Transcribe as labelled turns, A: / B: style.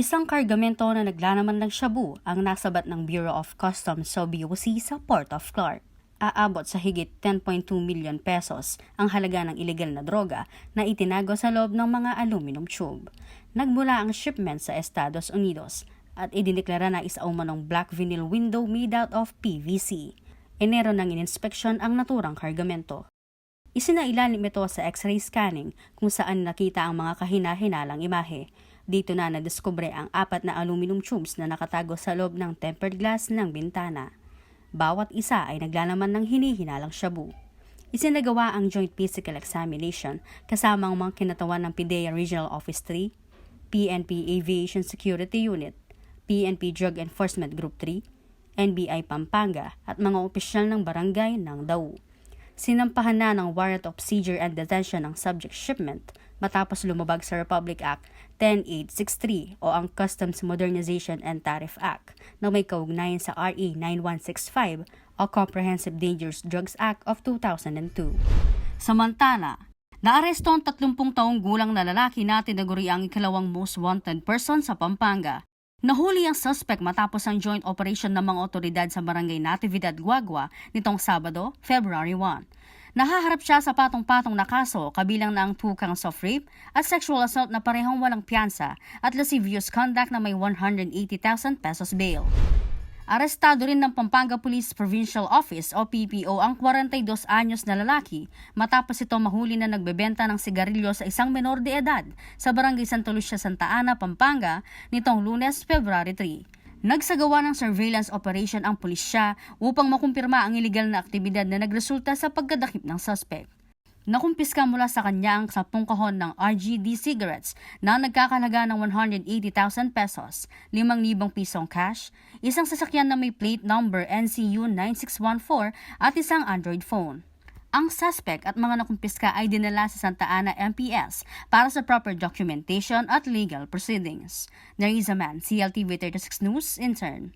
A: Isang kargamento na naglalaman ng shabu ang nasabat ng Bureau of Customs sa BOC sa Port of Clark. Aabot sa higit 10.2 million pesos ang halaga ng ilegal na droga na itinago sa loob ng mga aluminum tube. Nagmula ang shipment sa Estados Unidos at idineklara na isa umanong black vinyl window made out of PVC. Enero nang ininspeksyon ang naturang kargamento. Isinailalim ito sa x-ray scanning kung saan nakita ang mga kahina-hinalang imahe. Dito na nadiskubre ang apat na aluminum tubes na nakatago sa loob ng tempered glass ng bintana. Bawat isa ay naglalaman ng hinihinalang shabu. Isinagawa ang joint physical examination kasama ang mga kinatawan ng PIDEA Regional Office 3, PNP Aviation Security Unit, PNP Drug Enforcement Group 3, NBI Pampanga at mga opisyal ng barangay ng Dau. Sinampahan na ng warrant of seizure and detention ang subject shipment matapos lumabag sa Republic Act 10863 o ang Customs Modernization and Tariff Act na may kaugnayan sa RE 9165 o Comprehensive Dangerous Drugs Act of 2002. Samantala, naaresto ang 30 taong gulang na lalaki na tinaguri ang ikalawang most wanted person sa Pampanga. Nahuli ang suspect matapos ang joint operation ng mga otoridad sa barangay Natividad, Guagua nitong Sabado, February 1. Nahaharap siya sa patong-patong na kaso kabilang na ang two counts of rape at sexual assault na parehong walang piyansa at lascivious conduct na may 180,000 pesos bail. Arestado rin ng Pampanga Police Provincial Office o PPO ang 42 anyos na lalaki matapos ito mahuli na nagbebenta ng sigarilyo sa isang menor de edad sa barangay Santa Lucia, Santa Ana, Pampanga nitong lunes, February 3. Nagsagawa ng surveillance operation ang pulisya upang makumpirma ang iligal na aktibidad na nagresulta sa pagkadakip ng suspect. Nakumpiska mula sa kanya ang 10 kahon ng RGD cigarettes na nagkakalaga ng 180,000 pesos, 5,000 pisong cash, isang sasakyan na may plate number NCU 9614 at isang Android phone. Ang suspect at mga nakumpiska ay dinala sa Santa Ana MPS para sa proper documentation at legal proceedings. There is a man, CLTV 36 News, intern.